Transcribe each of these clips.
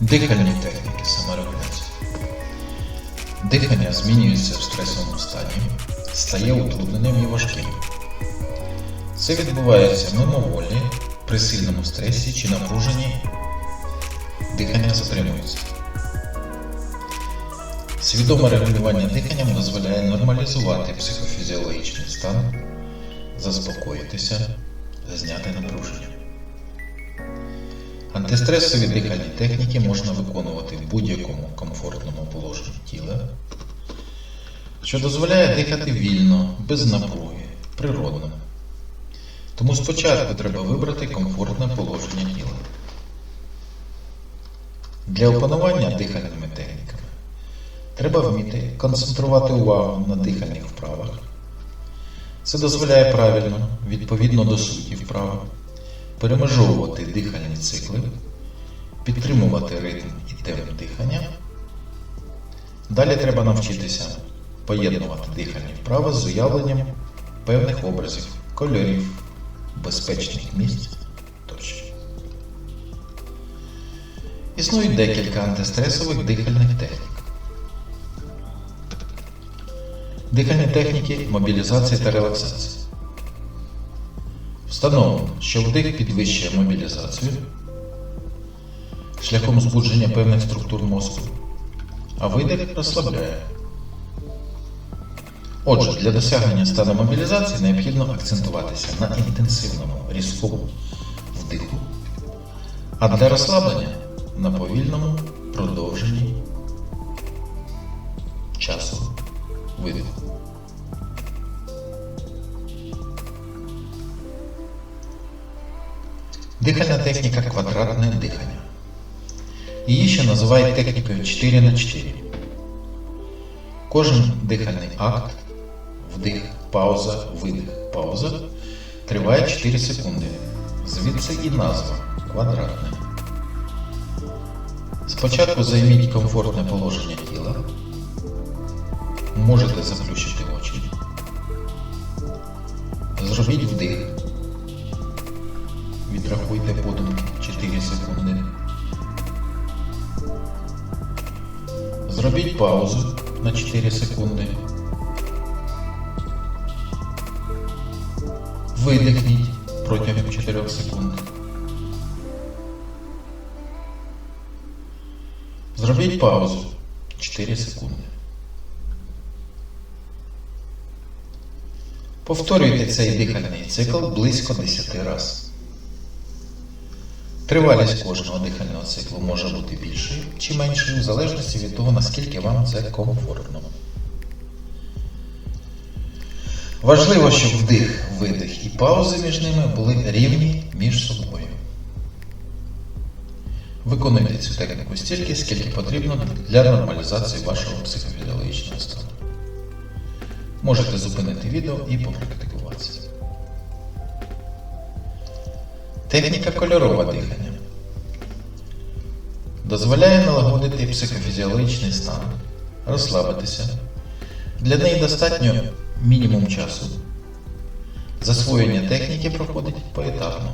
Дихальні техніки саморегуляції. Дихання змінюється в стресовому стані, стає утрудненим і важким. Це відбувається мимоволі, при сильному стресі чи напруженні дихання затримується. Свідоме регулювання диханням дозволяє нормалізувати психофізіологічний стан, заспокоїтися, зняти напруження. Антистресові дихальні техніки можна виконувати в будь-якому комфортному положенні тіла, що дозволяє дихати вільно, без напруги, природно. Тому спочатку треба вибрати комфортне положення тіла. Для опанування дихальними техніками треба вміти концентрувати увагу на дихальних вправах. Це дозволяє правильно, відповідно до суті вправи, перемежовувати дихальні цикли, підтримувати ритм і темп дихання. Далі треба навчитися поєднувати дихальні вправи з уявленням певних образів, кольорів, безпечних місць тощо. Існують декілька антистресових дихальних технік. Дихальні техніки мобілізації та релаксації. Встановлено, що вдих підвищує мобілізацію шляхом збудження певних структур мозку, а видих розслабляє. Отже, для досягнення стану мобілізації необхідно акцентуватися на інтенсивному різкому вдиху, а для розслаблення на повільному продовженні часу видиху. Дихальна техніка квадратне дихання. Її ще називають технікою 4 на 4. Кожен дихальний акт, вдих, пауза, видих, пауза триває 4 секунди. Звідси і назва квадратне. Спочатку займіть комфортне положення тіла. Можете заплющити очі. Зробіть вдих. Відрахуйте подумки 4 секунди. Зробіть паузу на 4 секунди. Видихніть протягом 4 секунд. Зробіть паузу 4 секунди. Повторюйте цей дихальний цикл близько 10 разів. Тривалість кожного дихального циклу може бути більшою чи меншою, в залежності від того, наскільки вам це комфортно. Важливо, щоб вдих, видих і паузи між ними були рівні між собою. Виконуйте цю техніку стільки, скільки потрібно для нормалізації вашого психофізіологічного стану. Можете зупинити відео і попрактикуватися. Техніка кольорове дихання дозволяє налагодити психофізіологічний стан, розслабитися. Для неї достатньо мінімум часу. Засвоєння техніки проходить поетапно.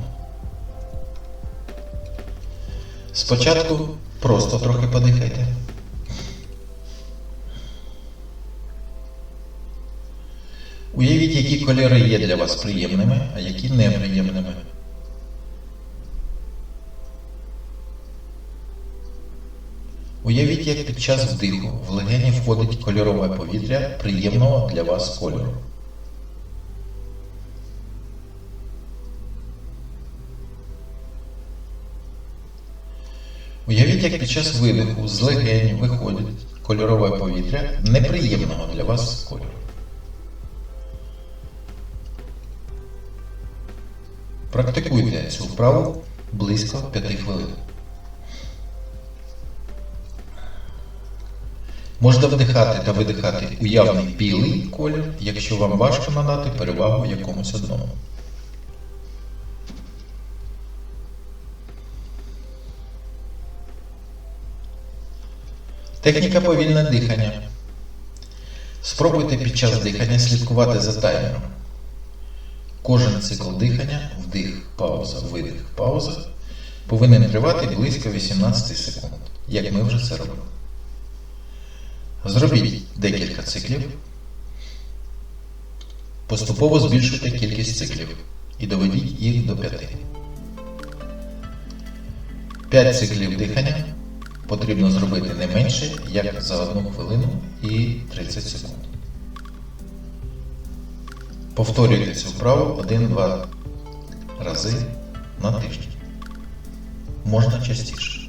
Спочатку просто трохи подихайте. Уявіть, які кольори є для вас приємними, а які неприємними. Уявіть, як під час вдиху в легені входить кольорове повітря приємного для вас кольору. Уявіть, як під час видиху з легень виходить кольорове повітря неприємного для вас кольору. Практикуйте цю вправу близько 5 хвилин. Можна вдихати та видихати уявний білий колір, якщо вам важко надати перевагу якомусь одному. Техніка повільне дихання. Спробуйте під час дихання слідкувати за таймером. Кожен цикл дихання, вдих, пауза, видих, пауза, повинен тривати близько 18 секунд. як ми вже це робили. Зробіть декілька циклів. Поступово збільшуйте кількість циклів і доведіть їх до 5. 5 циклів дихання потрібно зробити не менше, як за 1 хвилину і 30 секунд. Повторюйте цю вправу 1-2 рази на тиждень. Можна частіше.